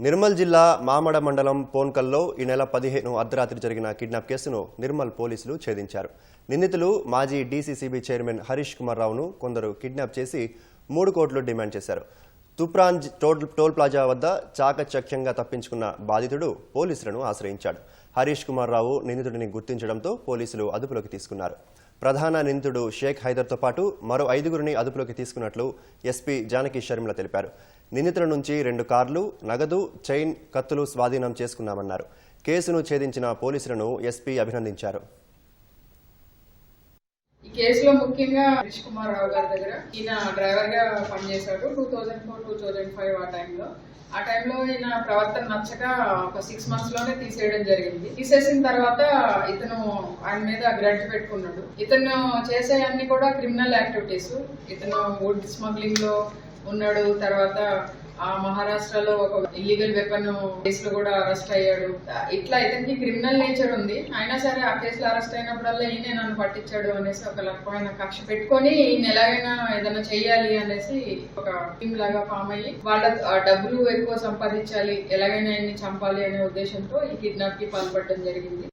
నిర్మల్ జిల్లా మామడ మండలం పోన్కల్లో ఈ నెల పదిహేను అర్ధరాత్రి జరిగిన కిడ్నాప్ కేసును నిర్మల్ పోలీసులు ఛేదించారు. నిందితులు మాజీ డీసీసీబీ చైర్మన్ హరీష్ కుమార్ రావును కొందరు కిడ్నాప్ చేసి మూడు కోట్లు డిమాండ్ చేశారు. తుప్రాన్ టోల్ టోల్ ప్లాజా వద్ద చాకచక్యంగా తప్పించుకున్న బాధితుడు పోలీసులను ఆశ్రయించాడు. హరీష్ కుమార్ రావు నిందితుడిని గుర్తించడంతో పోలీసులు అదుపులోకి తీసుకున్నారు. ప్రధాన నిందితుడు షేక్ హైదర్తో పాటు మరో ఐదుగురిని అదుపులోకి తీసుకున్నట్లు ఎస్పీ జానకి షర్మిల తెలిపారు. నిందితుల నుంచి రెండు కార్లు నగదు చైన్ కత్తులు స్వాధీనం చేసుకున్నామన్నారు. కేసును ఛేదించిన పోలీసులను ఎస్పీ అభినందించారు. ఈ కేసులో ముఖ్యంగా హరీష్ కుమార్ రావు గారి దగ్గర ఈయన డ్రైవర్గా పనిచేశాడు two thousand four two thousand five ఆ టైంలో. ఆ టైంలో ఈయన ప్రవర్తన నచ్చక ఒక సిక్స్ మంత్స్లోనే తీసేయడం జరిగింది. తీసేసిన తర్వాత ఇతను ఆయన మీద గ్రడ్జ్ పెట్టుకున్నాడు. ఇతను చేసే అన్ని కూడా క్రిమినల్ యాక్టివిటీస్. ఇతను వుడ్ స్మగ్లింగ్లో ఉన్నాడు. తర్వాత ఆ మహారాష్ట్రలో ఒక ఇల్లీగల్ వెపన్ కేసులో కూడా అరెస్ట్ అయ్యాడు. ఇట్లా ఇతనికి క్రిమినల్ నేచర్ ఉంది. అయినా సరే ఆ కేసులో అరెస్ట్ అయినప్పుడల్లా ఈయనే నన్ను పట్టించాడు అనేసి ఒక రకమైన కక్ష పెట్టుకొని ఈయన ఎలాగైనా ఏదైనా చెయ్యాలి అనేసి ఒక టీమ్ లాగా ఫామ్ అయ్యి వాళ్ళ డబ్బులు ఎక్కువ సంపాదించాలి ఎలాగైనా ఆయన్ని చంపాలి అనే ఉద్దేశంతో ఈ కిడ్నాప్కి పాల్పడడం జరిగింది.